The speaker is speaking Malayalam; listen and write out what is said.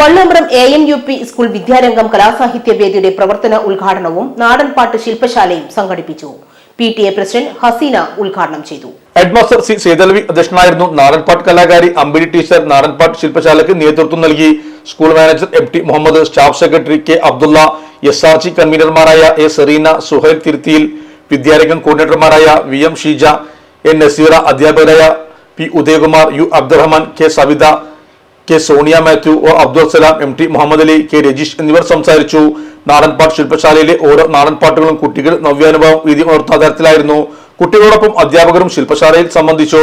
Vannambram A N U P school Vidyarangam കലാസാഹിത്യ വേദിയുടെ പ്രവർത്തന ഉദ്ഘാടനവും നാടൻപാട്ട് ശില്പശാലയും സംഘടിപ്പിച്ചു. P T A president Haseena ഉദ്ഘാടനം ചെയ്തു. ഹെഡ്മാസ്റ്റർ സി സേതൽവി അധ്യക്ഷനായിരുന്നു നാടൻപാട്ട് കലാകാരി അമ്പിരി ടീച്ചർ നാടൻപാട്ട് ശില്പശാലയ്ക്ക് നേതൃത്വം നൽകി. School manager M T Muhammad staff secretary K Abdulla S R G കൺവീനർമാരായ A Sereena Suhail തിരുത്തിയിൽ Vidyarangam കോർഡിനേറ്റർമാരായ V M Sheeja N Naseera അധ്യാപകരായ P Udayakumar U Abdurahman K Savitha K Sonia Mathew O Abdul Salam M T Muhammad Ali K Rajeesh എന്നിവർ സംസാരിച്ചു. നാടൻപാട്ട് ശില്പശാലയിലെ ഓരോ നാടൻപാട്ടുകളും കുട്ടികൾ നവ്യാനുഭവം വീതി ഉണർത്തുന്ന തരത്തിലായിരുന്നു. കുട്ടികളോടൊപ്പം അധ്യാപകരും ശില്പശാലയിൽ സംബന്ധിച്ചു.